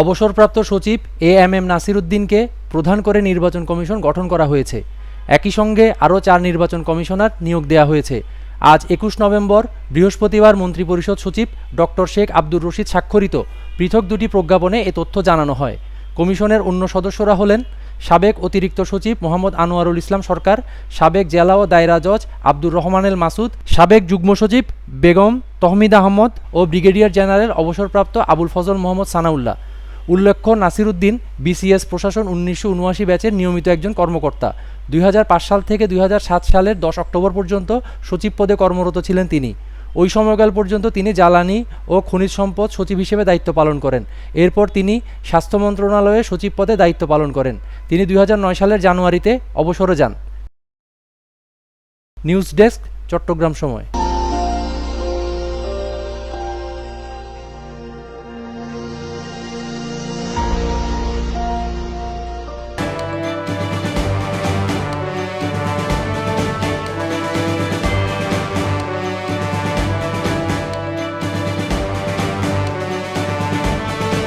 অবসরপ্রাপ্ত সচিব A M M নাসিরুদ্দিনকে প্রধান করে নির্বাচন কমিশন গঠন করা হয়েছে। একই সঙ্গে আরও চার নির্বাচন কমিশনার নিয়োগ দেওয়া হয়েছে। আজ একুশ নভেম্বর, বৃহস্পতিবার মন্ত্রিপরিষদ সচিব ডক্টর শেখ আব্দুর রশিদ স্বাক্ষরিত পৃথক দুটি প্রজ্ঞাপনে এ তথ্য জানানো হয়। কমিশনের অন্য সদস্যরা হলেন সাবেক অতিরিক্ত সচিব মোহাম্মদ আনোয়ারুল ইসলাম সরকার, সাবেক জেলা ও দায়রা জজ আব্দুর রহমানেল মাসুদ, সাবেক যুগ্ম সচিব বেগম তহমিদ আহমদ ও ব্রিগেডিয়ার জেনারেল অবসরপ্রাপ্ত আবুল ফজল মোহাম্মদ সানাউল্লাহ। উল্লেখ্য, নাসিরুদ্দিন বিসিএস প্রশাসন উনিশশো উনআশি ব্যাচের নিয়মিত একজন কর্মকর্তা। দুই হাজার পাঁচ সাল থেকে দুই হাজার সাত সালের দশ অক্টোবর পর্যন্ত সচিব পদে কর্মরত ছিলেন তিনি। ওই সময়কাল পর্যন্ত তিনি জ্বালানি ও খনিজ সম্পদ সচিব হিসেবে দায়িত্ব পালন করেন। এরপর তিনি স্বাস্থ্য মন্ত্রণালয়ে সচিব পদে দায়িত্ব পালন করেন। তিনি দুই হাজার নয় সালের জানুয়ারিতে অবসরে যান। নিউজ ডেস্ক, চট্টগ্রাম সময়।